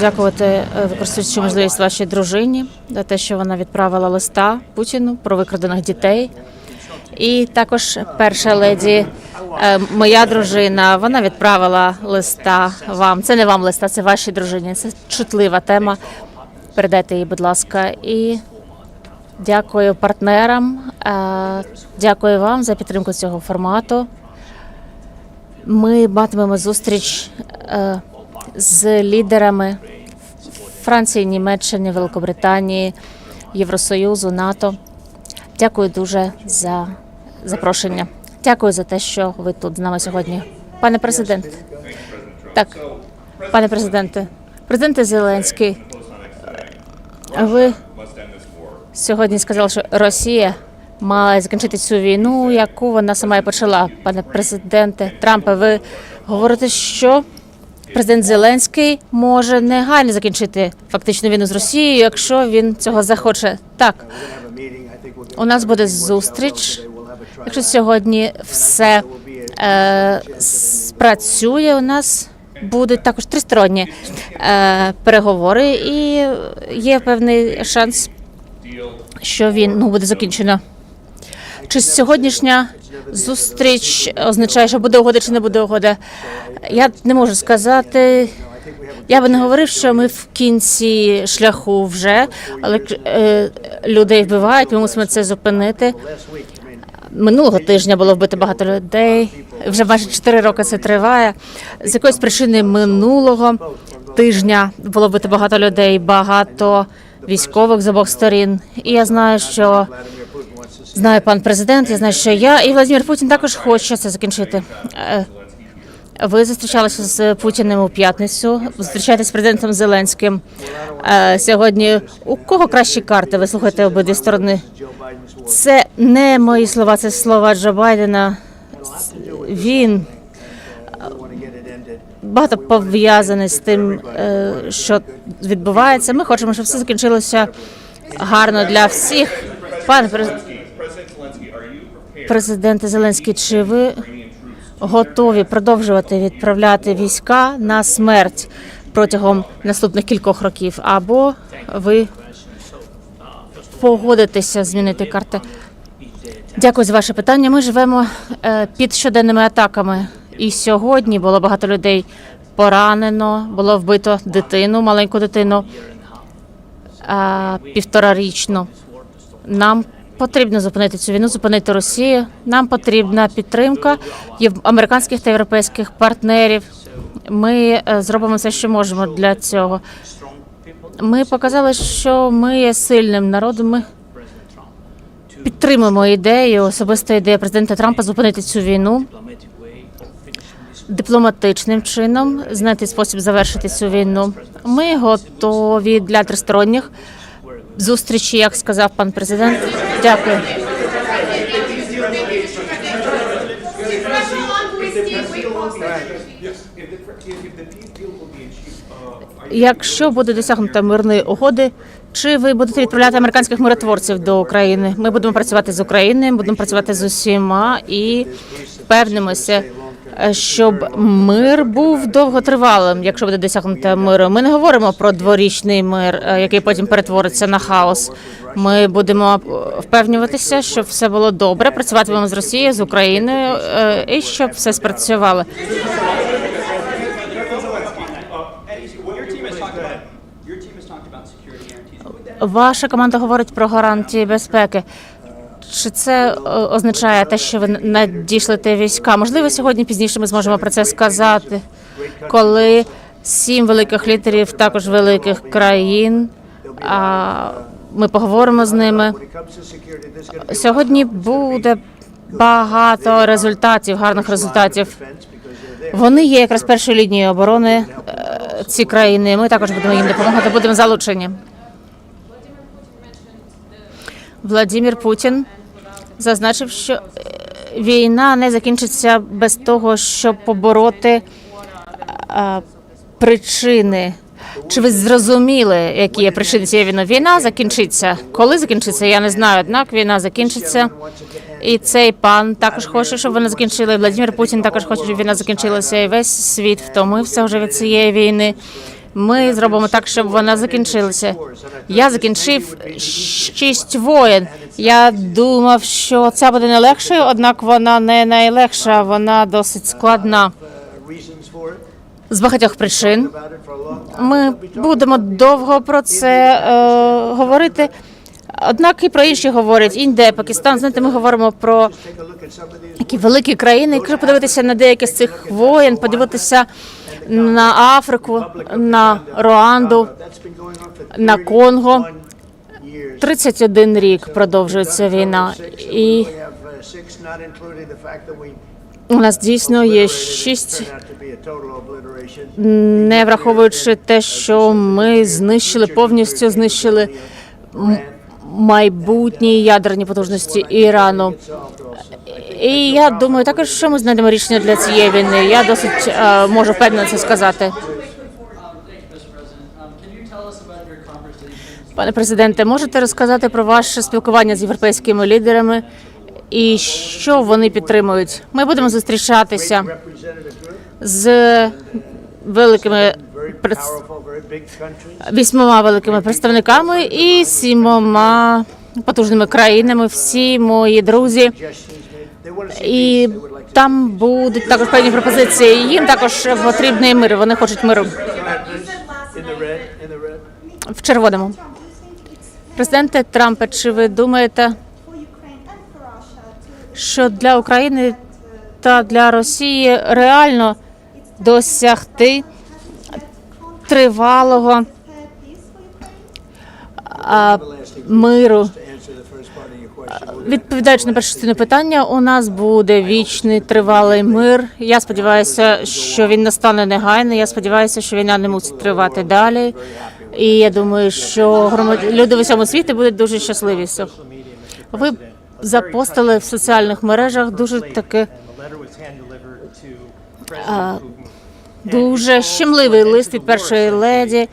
Дякувати, е, використовуючи можливість вашій дружині за те, що вона відправила листа Путіну про викрадених дітей. І також перша леді, е, моя дружина, вона відправила листа вам. Це не вам листа, це вашій дружині. Це чутлива тема. Передайте їй, будь ласка. І дякую партнерам. е, Дякую вам за підтримку цього формату. Ми матимемо зустріч з лідерами Франції, Німеччини, Великобританії, Євросоюзу, НАТО. Дякую дуже за запрошення. Дякую за те, що ви тут з нами сьогодні. Пане президент, так, пане президенте, президенте Зеленський, ви сьогодні сказали, що Росія має закінчити цю війну, яку вона сама і почала. Пане президенте Трампе, ви говорите, що президент Зеленський може негайно закінчити фактично війну з Росією, якщо він цього захоче. Так, у нас буде зустріч. Якщо сьогодні все е, спрацює, у нас будуть також тристоронні е, переговори, і є певний шанс, що він ну буде закінчено. Чи сьогоднішня зустріч означає, що буде угода чи не буде угода? Я не можу сказати. Я би не говорив, що ми в кінці шляху вже, але е, людей вбивають. Ми мусимо це зупинити. Минулого тижня було вбито багато людей. Вже майже 4 роки це триває. З якоїсь причини минулого тижня було вбито багато людей, багато військових з обох сторін. І я знаю, що знає пан президент. Я знаю, що я і Владимир Путін також хоче це закінчити. Е, Ви зустрічалися з Путіним у п'ятницю. Зустрічаєтесь з президентом Зеленським. Е, Сьогодні у кого кращі карти? Ви слухаєте обидві сторони. Це не мої слова, це слова Джо Байдена. Він багато пов'язаний з тим, е, що відбувається. Ми хочемо, щоб все закінчилося гарно для всіх. Пане през- президенте Зеленський, чи ви готові продовжувати відправляти війська на смерть протягом наступних кількох років? Або ви погодитеся змінити карти? Дякую за ваше питання. Ми живемо е, під щоденними атаками, і сьогодні було багато людей поранено, було вбито дитину, маленьку дитину півторарічну. Нам потрібно зупинити цю війну, зупинити Росію. Нам потрібна підтримка американських та європейських партнерів. Ми е, зробимо все, що можемо для цього. Ми показали, що ми є сильним народом. Ми підтримуємо ідею, особиста ідея президента Трампа зупинити цю війну дипломатичним чином, знайти спосіб завершити цю війну. Ми готові для тристоронніх зустрічі, як сказав пан президент. Дякую. Якщо буде досягнута мирної угоди, чи ви будете відправляти американських миротворців до України? Ми будемо працювати з Україною, будемо працювати з усіма і впевнимося, щоб мир був довготривалим, якщо буде досягнуто миру. Ми не говоримо про дворічний мир, е, який потім перетвориться на хаос. Ми будемо е, впевнюватися, щоб все було добре. Працюватимемо з Росією, з Україною е, і щоб все спрацювало. Ваша команда говорить про гарантії безпеки. Чи це е, означає те, що ви надішлете війська? Можливо, сьогодні пізніше ми зможемо про це сказати, коли сім великих лідерів, також великих країн. А ми поговоримо з ними. Сьогодні буде багато результатів, гарних результатів. Вони є якраз першою лінією оборони е, ці країни. Ми також будемо їм допомагати. Будемо залучені. Владимир Путін зазначив, що е, війна не закінчиться без того, щоб побороти е, причини. Чи ви зрозуміли, які є причини цієї війни? Війна закінчиться. Коли закінчиться, я не знаю. Однак війна закінчиться. І цей пан також хоче, щоб вона закінчила. і Владимир Путін також хоче, щоб війна закінчилася. І весь світ втомився вже від цієї війни. Ми зробимо так, щоб вона закінчилася. Я закінчив шість воєн. Я думав, що це буде не легшою, однак вона не найлегша, вона досить складна з багатьох причин. Ми будемо довго про це е, говорити. Однак і про інші говорять Індія, Пакистан. Знаєте, ми говоримо про такі великі країни. Якщо подивитися на деякі з цих воєн, подивитися на Африку, на Руанду, на Конго. 31 рік продовжується війна, і у нас дійсно є шість, не враховуючи те, що ми знищили повністю знищили майбутні ядерні потужності Ірану. І я думаю, також що ми знайдемо рішення для цієї війни. Я досить е, можу впевнено це сказати. Пане президенте, можете розказати про ваше спілкування з європейськими лідерами і що вони підтримують? Ми будемо зустрічатися з великими вісьмома великими представниками і сімома потужними країнами. Всі мої друзі. І там будуть також певні пропозиції. Їм також потрібний мир. Вони хочуть миру в червоному. Президенте Трампе, чи ви думаєте, що для України та для Росії реально досягти тривалого миру? Відповідаючи на першу частину питання, у нас буде вічний тривалий мир. Я сподіваюся, що він настане негайно. Я сподіваюся, що війна не мусить тривати далі. І я думаю, що люди в усьому світі будуть дуже щасливі. Ви запостили в соціальних мережах дуже таке дуже щемливий лист від першої леді,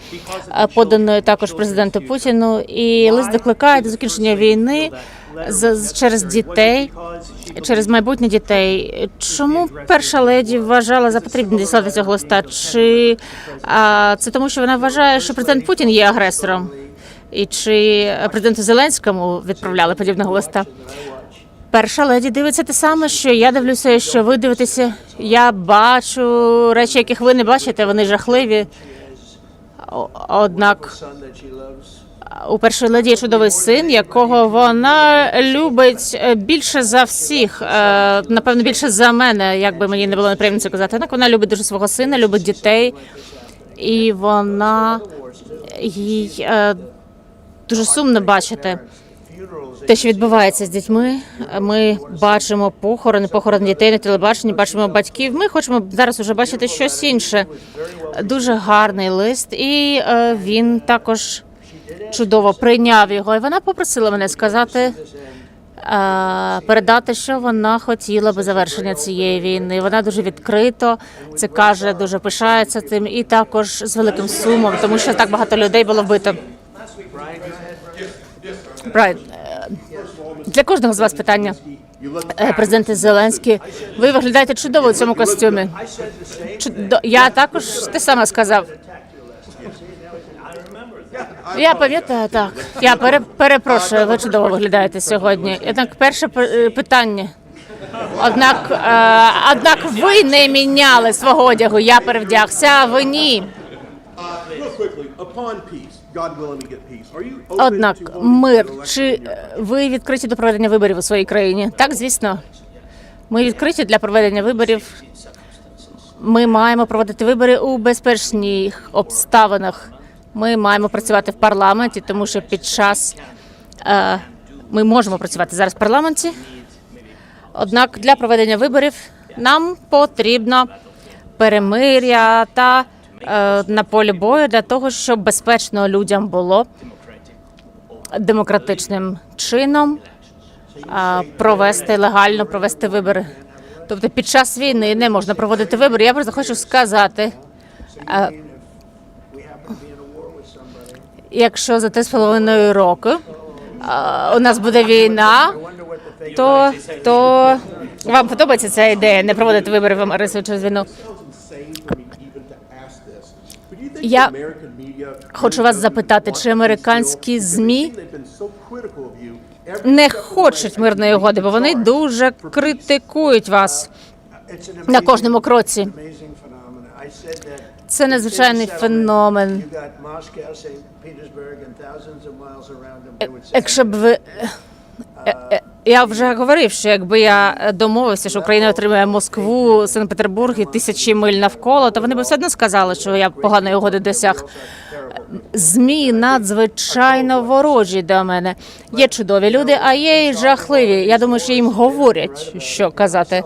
поданої також президенту Путіну. І лист закликає до закінчення війни з- через дітей, через майбутнє дітей. Чому перша леді вважала за потрібне діслати цього листа? Чи це тому, що вона вважає, що президент Путін є агресором? І чи президенту Зеленському відправляли подібного листа? Перша леді дивиться те саме, що я дивлюся, що ви дивитеся. Я бачу речі, яких ви не бачите, вони жахливі. Однак у першої леді є чудовий син, якого вона любить більше за всіх. е, Напевно, більше за мене, як би мені не було неприємно це казати. Однак вона любить дуже свого сина, любить дітей, і вона їй е, дуже сумно бачити те, що відбувається з дітьми. Ми бачимо похорони, похорони дітей на телебаченні, бачимо батьків. Ми хочемо зараз уже бачити щось інше. Дуже гарний лист, і е, він також чудово прийняв його. І вона попросила мене сказати. е, Передати, що вона хотіла би завершення цієї війни. Вона дуже відкрито це каже, дуже пишається тим, і також з великим сумом, тому що так багато людей було вбито. Брайан, е, для кожного з вас питання. Е, Президенте Зеленський, ви виглядаєте чудово у цьому костюмі. Чудо- Я також те саме сказав. Я пам'ятаю так. Я пере, перепрошую, ви чудово виглядаєте сьогодні. Однак, перше е, питання. Однак, однак ви не міняли свого одягу. Я перевдягся, а ви ні. Однак, мир, чи ви відкриті до проведення виборів у своїй країні? Так, звісно. Ми відкриті для проведення виборів. Ми маємо проводити вибори у безпечних обставинах. Ми маємо працювати в парламенті, тому що під час е, ми можемо працювати зараз в парламенті. Однак для проведення виборів нам потрібно перемиря та на полі бою для того, щоб безпечно людям було демократичним чином провести легально провести вибори. Тобто під час війни не можна проводити вибори. Я просто хочу сказати, якщо за три з половиною роки у нас буде війна, то, то вам подобається ця ідея не проводити вибори в Америці через війну? Я хочу вас запитати, чи американські ЗМІ не хочуть мирної угоди, бо вони дуже критикують вас на кожному кроці. Це незвичайний феномен. Якщо б ви Е, е, я вже говорив, що якби я домовився, що Україна отримає Москву, Санкт-Петербург і тисячі миль навколо, то вони б все одно сказали, що я поганої угоди досяг. Змі надзвичайно ворожі до мене. Є чудові люди, а є й жахливі. Я думаю, що їм говорять, що казати.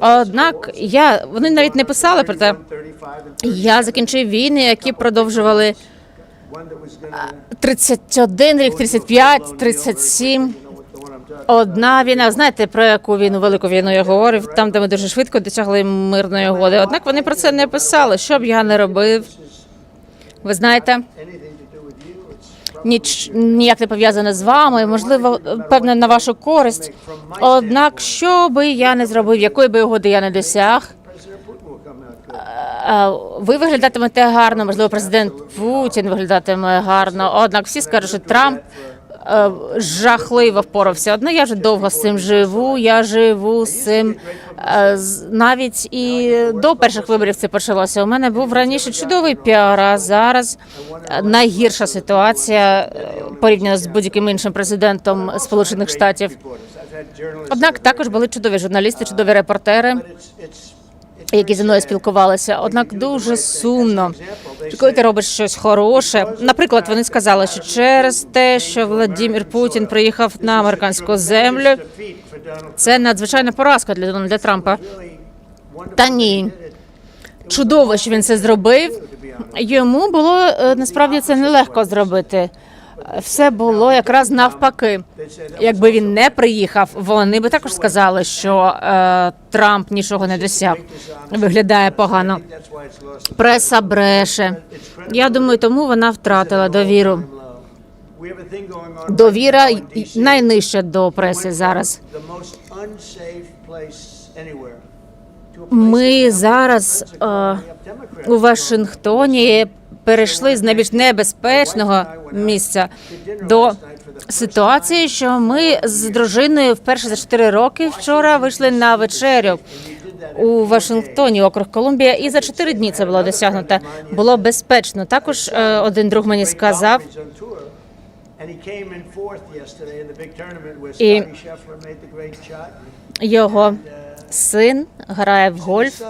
Однак я вони навіть не писали про те. Я закінчив війни, які продовжували 31 рік, 35, 37. Одна війна, знаєте, про яку війну, велику війну я говорив, там, де ми дуже швидко досягли мирної угоди. Однак вони про це не писали. Що б я не робив? Ви знаєте, ніч ніяк не пов'язане з вами, можливо, певне на вашу користь. Однак, що би я не зробив, якої би угоди я не досяг, ви виглядатимете гарно, можливо, президент Путін виглядатиме гарно. Однак всі скажуть, що Трамп е, жахливо впорався. Одно я вже довго з цим живу. Я живу з цим е, навіть і до перших виборів це почалося. У мене був раніше чудовий піар, а зараз е, найгірша ситуація е, порівняно з будь-яким іншим президентом Сполучених Штатів. Однак також були чудові журналісти, чудові репортери які зі мною спілкувалися. Однак дуже сумно, коли ти робиш щось хороше. Наприклад, вони сказали, що через те, що Владимир Путін приїхав на американську землю, це надзвичайна поразка для Дональда Трампа. Та ні, чудово, що він це зробив. Йому було е, насправді це нелегко зробити. Все було якраз навпаки. Якби він не приїхав, вони би також сказали, що е, Трамп нічого не досяг. Виглядає погано. Преса бреше. Я думаю, тому вона втратила довіру. Довіра найнижча до преси зараз. Ми зараз е, у Вашингтоні перейшли з найбільш небезпечного місця до ситуації, що ми з дружиною вперше за 4 роки вчора вийшли на вечерю у Вашингтоні, округ Колумбія, і за 4 дні це було досягнуто. Було безпечно. Також е, один друг мені сказав, І його син грає в гольф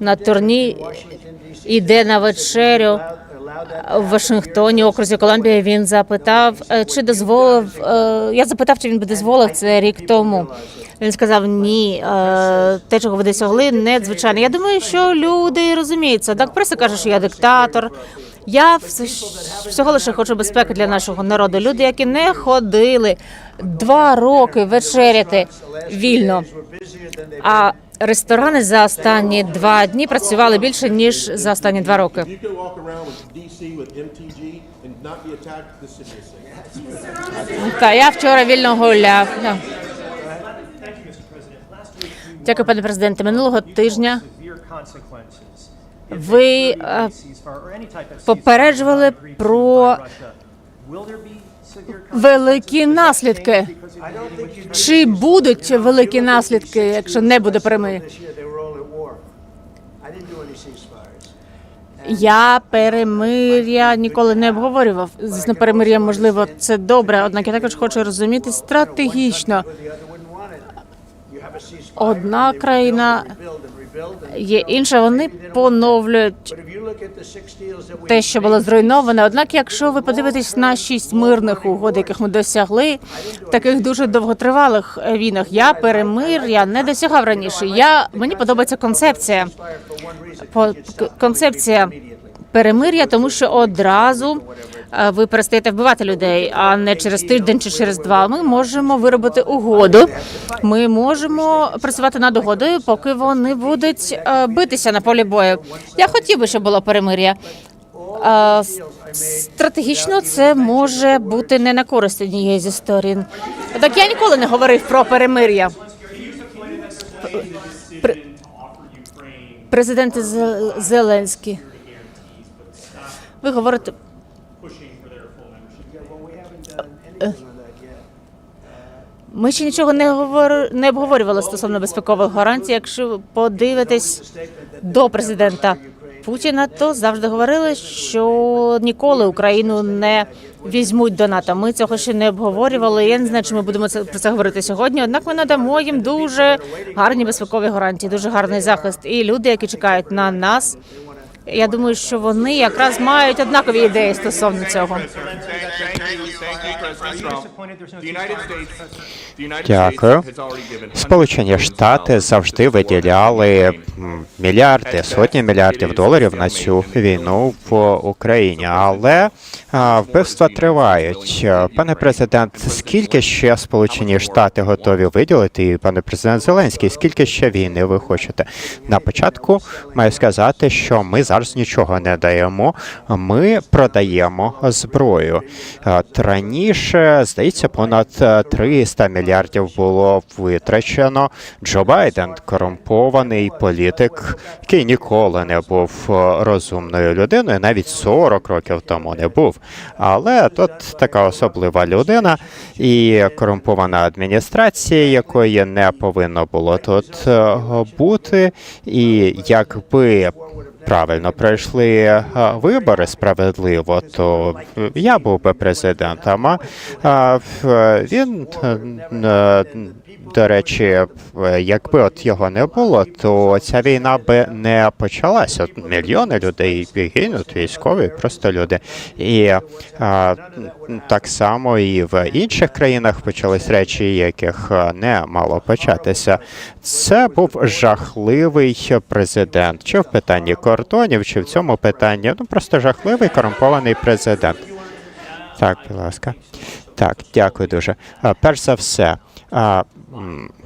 на турні, іде на вечерю в Вашингтоні, окрузі Колумбія. Він запитав, е, чи дозволив. е, Я запитав, чи він би дозволив це рік тому. Він сказав ні, е, те, чого ви досягли, надзвичайно. Я думаю, що люди розуміються. Так преса каже, що я диктатор. Я вс- всього лише хочу безпеки для нашого народу. Люди, які не ходили два роки вечеряти вільно. А ресторани за останні два дні працювали більше ніж за останні два роки. Та я вчора вільно гуляв. Дякую, пане президенте. Минулого тижня ви е, попереджували про великі наслідки. Чи будуть великі наслідки, якщо не буде перемир'я? Я перемир'я ніколи не обговорював. Звісно, перемир'я можливо це добре, однак я також хочу розуміти стратегічно. Одна країна є інша. Вони поновлюють те, що було зруйноване. Однак, якщо ви подивитесь на шість мирних угод, яких ми досягли, таких дуже довготривалих війнах, я перемир'я не досягав раніше. Я мені подобається концепція. Концепція перемир'я, тому що одразу ви перестаєте вбивати людей, а не через тиждень чи через два. Ми можемо виробити угоду. Ми можемо працювати над угодою, поки вони будуть е, битися на полі бою. Я хотів би, щоб було перемир'я. Е, Стратегічно це може бути не на користь однієї зі сторін. Так я ніколи не говорив про перемир'я. Президент Зел- Зеленський. Ви говорите. Е, Ми ще нічого не говор... не обговорювали стосовно безпекових гарантій. Якщо подивитись до президента Путіна, то завжди говорили, що ніколи Україну не візьмуть до НАТО. Ми цього ще не обговорювали. Я не знаю, чи ми будемо це про це говорити сьогодні. Однак ми надамо їм дуже гарні безпекові гарантії, дуже гарний захист. І люди, які чекають на нас. Я думаю, що вони якраз мають однакові ідеї стосовно цього. Дякую. Сполучені Штати завжди виділяли мільярди, сотні мільярдів доларів на цю війну в Україні, але вбивства тривають. Пане президент, скільки ще Сполучені Штати готові виділити? І пане президент Зеленський, скільки ще війни ви хочете? На початку маю сказати, що ми зараз нічого не даємо. Ми продаємо зброю. Е, раніше, здається, понад е, 300 мільярдів було витрачено. Джо Байден корумпований політик, який ніколи не був е, розумною людиною, навіть 40 років тому не був. Але тут така особлива людина і корумпована адміністрація, якої не повинно було тут е, бути. І якби правильно пройшли е, вибори справедливо, то е, я був би президентом. А він, е, е, до речі, якби от його не було, то ця війна би не почалася. Мільйони людей гинуть, військові, просто люди. І так само і в інших країнах почались речі, яких не мало початися. Це був жахливий президент, чи в питанні кордонів, чи в цьому питанні. Ну просто жахливий корумпований президент. Так, будь ласка. Так, дякую дуже. А, Перш за все, а,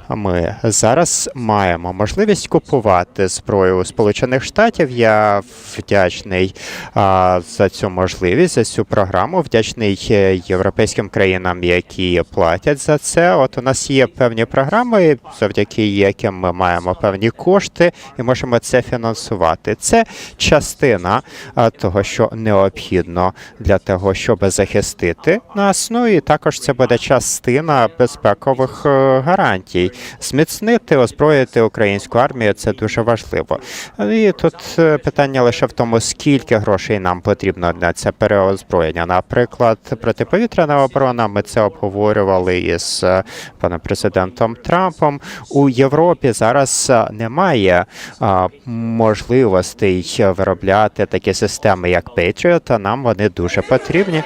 ми зараз маємо можливість купувати зброю у Сполучених Штатів. Я вдячний а, за цю можливість, за цю програму. Вдячний е, європейським країнам, які платять за це. От у нас є певні програми, завдяки яким ми маємо певні кошти і можемо це фінансувати. Це частина а, того, що необхідно для того, щоб захистити нас. Ну і також це буде частина безпекових е, гарантій. Зміцнити, озброїти українську армію це дуже важливо. І тут е, питання лише в тому, скільки грошей нам потрібно для це переозброєння. Наприклад, протиповітряна оборона. Ми це обговорювали із е, паном президентом Трампом. У Європі зараз е, немає можливостей виробляти такі системи, як Patriot, а нам вони дуже потрібні.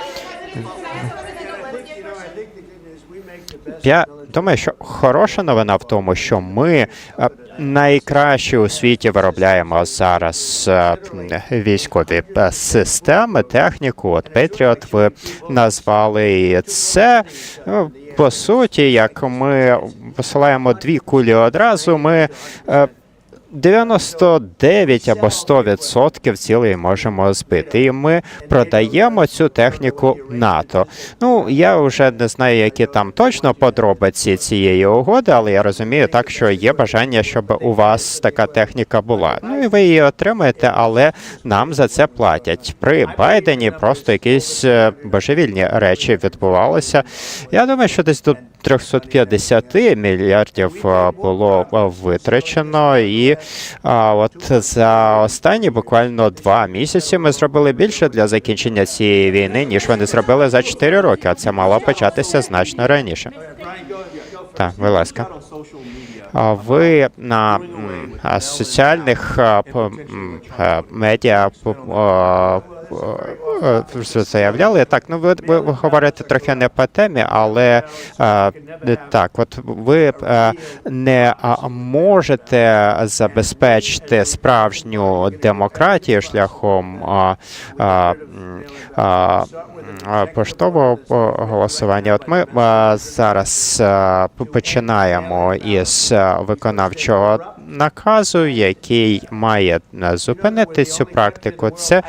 Я думаю, що хороша новина в тому, що ми е, найкраще у світі виробляємо зараз е, військові е, системи, техніку. От Patriot ви назвали і це. По суті, як ми посилаємо дві кулі одразу, ми 99 або 100% цілей можемо збити. І ми продаємо цю техніку НАТО. Ну я вже не знаю, які там точно подробиці цієї угоди, але я розумію так, що є бажання, щоб у вас така техніка була. Ну і ви її отримаєте, але нам за це платять. При Байдені просто якісь е, божевільні речі відбувалися. Я думаю, що десь до 350 мільярдів е, було е, витрачено, і а, от за останні буквально два місяці ми зробили більше для закінчення цієї війни, ніж вони зробили за чотири роки. А це мало початися значно раніше. Так, будь ласка. Ви на соціальних медіа заявляли так. Ну ви, ви говорите трохи не по темі, але так, от ви не можете забезпечити справжню демократію шляхом поштового голосування. От ми зараз починаємо із виконавчого наказу, який має е, зупинити цю практику. Це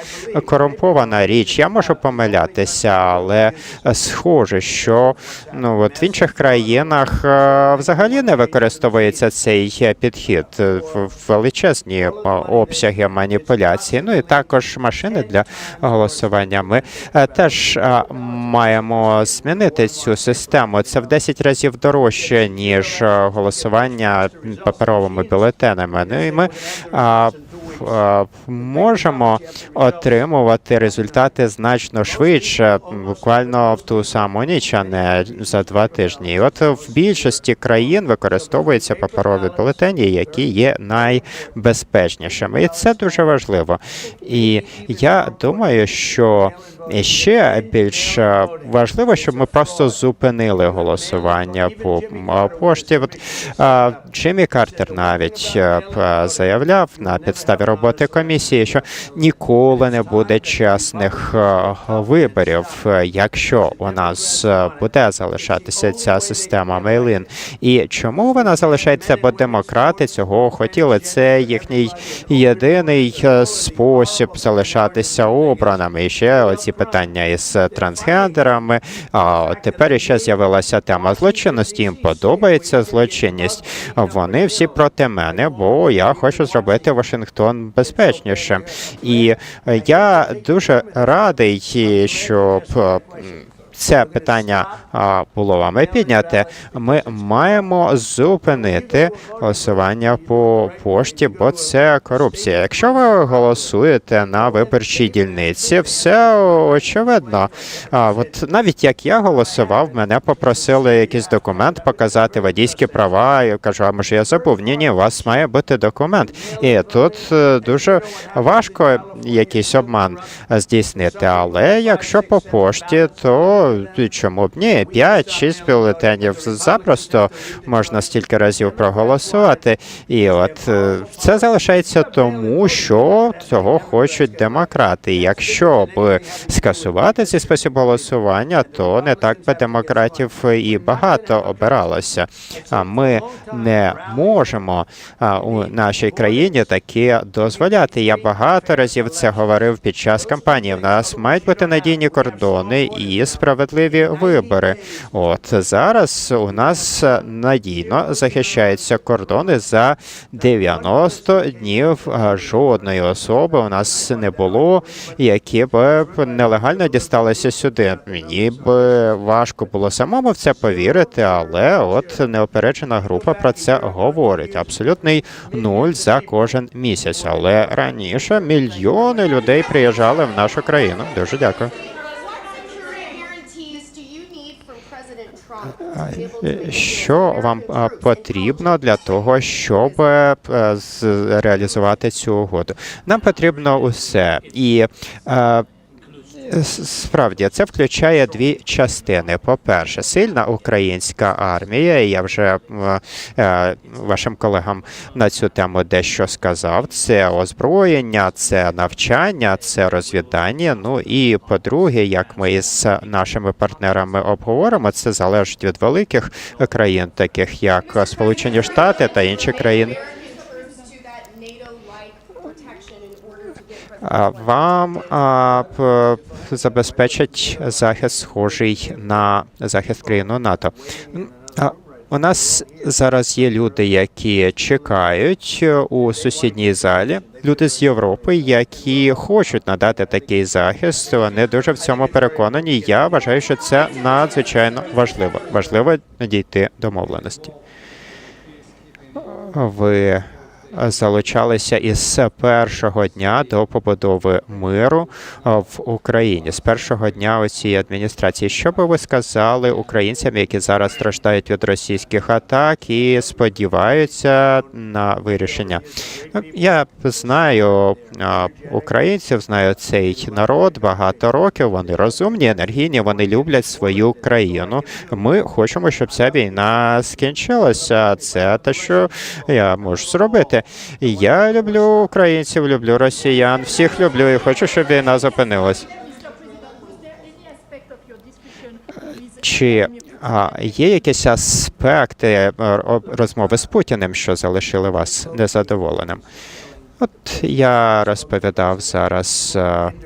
корумпована річ. Я можу помилятися, але е, схоже, що ну от в інших країнах е, взагалі не використовується цей підхід в величезні обсяги маніпуляції. Ну і також машини для голосування. Ми теж маємо змінити цю систему. Це в 10 разів дорожче ніж голосування паперовими бюлетенями. Ну і ми а, можемо отримувати результати значно швидше, буквально в ту саму ніч, а не за два тижні. От в більшості країн використовуються паперові бюлетені, які є найбезпечнішими, і це дуже важливо. І я думаю, що ще більш е, важливо, щоб ми просто зупинили голосування по м, пошті. От е, Джиммі Картер навіть е, заявляв на підставі роботи комісії, що ніколи не буде чесних е, виборів, е, якщо у нас е, буде залишатися ця система мейлин. І чому вона залишається? Бо демократи цього хотіли. Це їхній єдиний е, спосіб залишатися обраними. І ще оці питання із трансгендерами. А тепер ще з'явилася тема злочинності. Їм подобається злочинність. Вони всі проти мене, бо я хочу зробити Вашингтон безпечнішим. І е, я дуже радий, щоб е, це питання було вами підняте. Ми маємо зупинити голосування по пошті, бо це корупція. Якщо ви голосуєте на виборчій дільниці, все очевидно. А от навіть як я голосував, мене попросили якийсь документ показати водійські права. Я кажу, а може я забув? Ні, ні, у вас має бути документ. І тут е, дуже важко якийсь обман здійснити. Але якщо по пошті, то чому б ні? 5-6 бюлетенів запросто можна стільки разів проголосувати. І от е, це залишається тому, що цього хочуть демократи. Якщо б скасувати цей спосіб голосування, то не так би демократів і багато обиралося. А ми не можемо у нашій країні таке дозволяти. Я багато разів це говорив під час кампанії. В нас мають бути надійні кордони і справедливі вибори. От зараз у нас надійно захищаються кордони за 90 днів. Жодної особи у нас не було, які б нелегально дісталися сюди. Мені б важко було самому в це повірити, але от неопереджена група про це говорить. Абсолютний нуль за кожен місяць. Але раніше мільйони людей приїжджали в нашу країну. Дуже дякую. Що вам потрібно для того, щоб е, з- реалізувати цю угоду? Нам потрібно усе і. Е, Справді це включає дві частини. По-перше, сильна українська армія. Я вже е, вашим колегам на цю тему дещо сказав. Це озброєння, це навчання, це розвідання. Ну і по-друге, як ми із нашими партнерами обговоримо, це залежить від великих країн, таких як Сполучені Штати та інші країни. Вам забезпечать захист схожий на захист країну НАТО. У нас зараз є люди, які чекають е, у сусідній залі. Люди з Європи, які хочуть надати такий захист. Вони дуже в цьому переконані. Я вважаю, що це надзвичайно важливо. Важливо дійти домовленості. Ви залучалися із першого дня до побудови миру в Україні з першого дня цієї адміністрації. Що би ви сказали українцям, які зараз страждають від російських атак і сподіваються на вирішення? Ну, Я знаю українців, знаю цей народ багато років. Вони розумні, енергійні, вони люблять свою країну. Ми хочемо, щоб ця війна скінчилася. Це те, що я можу зробити. Я люблю українців, люблю росіян, всіх люблю і хочу, щоб війна зупинилась. Чи а, є якісь аспекти е, розмови з Путіним, що залишили вас незадоволеним? От я розповідав зараз е,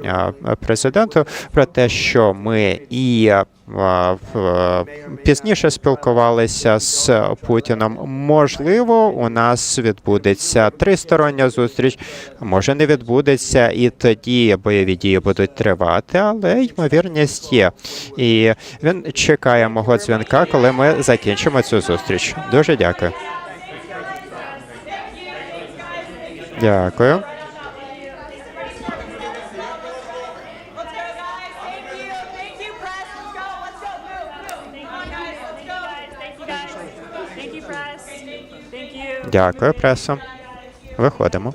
е, президенту про те, що ми і е, пізніше спілкувалися з Путіном. Можливо, у нас відбудеться тристороння зустріч, може не відбудеться, і тоді бойові дії будуть тривати, але ймовірність є. І він чекає мого дзвінка, коли ми закінчимо цю зустріч. Дуже дякую. Дякую. Дякую, преса. Виходимо.